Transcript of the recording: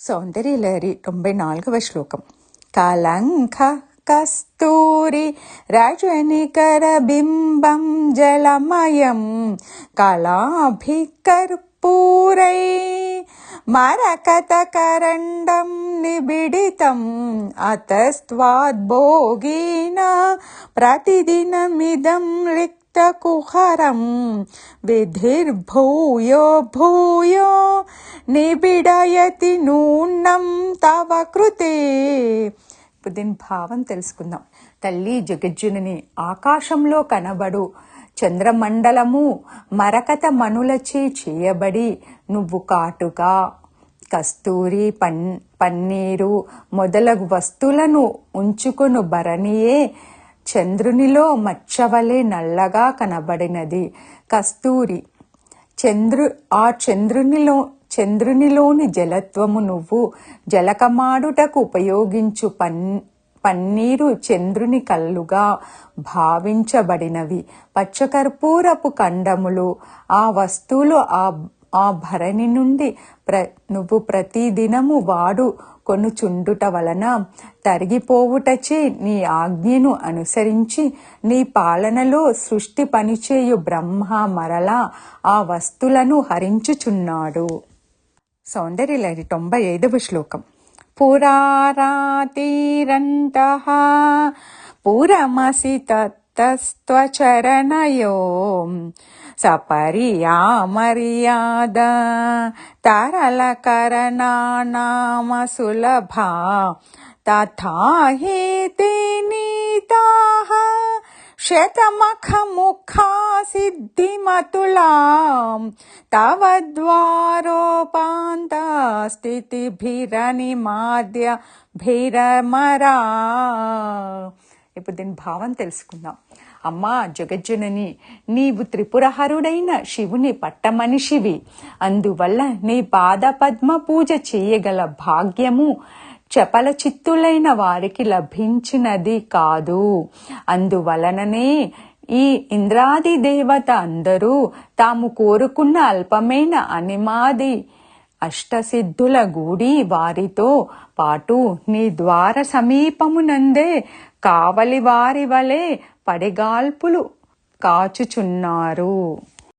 సౌందర్యలహరి తొంభై నాలుగవ శ్లోకం కలంక కస్తూరి రజనికర బింబం జలమయం కళాభికర్పూరై మరకతకరండం నిబిడితం అతస్త్వాద్భోగీన ప్రతిదినమిదం కుహరం విధిర్భూయో భూయో నిబిడయతి నూన్నం తవ కృతే. ఇప్పుడు దీని భావం తెలుసుకుందాం. తల్లి జగజ్జుని ఆకాశంలో కనబడు చంద్రమండలము మరకత మనులచే చేయబడి నువ్వు కాటుగా కస్తూరి పన్ పన్నీరు మొదలగు వస్తువులను ఉంచుకొను భరణియే చంద్రునిలో మచ్చవలే నల్లగా కనబడినది కస్తూరి. చంద్రు ఆ చంద్రునిలో చంద్రునిలోని జలత్వము నువ్వు జలకమాడుటకు ఉపయోగించు పన్ పన్నీరు చంద్రుని కళ్ళుగా భావించబడినవి. పచ్చకర్పూరపు కండములు ఆ వస్తువులు ఆ ఆ భరణి నుండి ప్ర నువ్వు ప్రతిదినము వాడు కొనుచుండుట వలన తరిగిపోవుటచే నీ ఆజ్ఞను అనుసరించి నీ పాలనలో సృష్టి పనిచేయు బ్రహ్మ మరలా ఆ వస్తులను హరించుచున్నాడు. సౌందర్యలహరి తొంభై ఐదవ శ్లోకం. పురారాతిరంత పురమసి तस्त्वचरणयोम् सपरिया मर्याद तरलकरणानाम सुलभा तथा हि ते नीताः शतमखमुखा सिद्धिमतुलां तव द्वारोपान्तास्थितिभिरनिमाद्य भिरमरा ఇప్పుడు దీని భావం తెలుసుకుందాం. అమ్మా జగజ్జనని నీవు త్రిపురహరుడైన శివుని పట్టమనిషివి. అందువల్ల నీ పాద పద్మ పూజ చేయగల భాగ్యము చపల చిత్తులైన వారికి లభించినది కాదు. అందువలననే ఈ ఇంద్రాది దేవత అందరూ తాము కోరుకున్న అల్పమైన అనిమాది అష్టసిద్ధుల గూడి వారితో పాటు నీ ద్వార సమీపమునందే కావలి వారి వలె పడిగాల్పులు కాచుచున్నారు.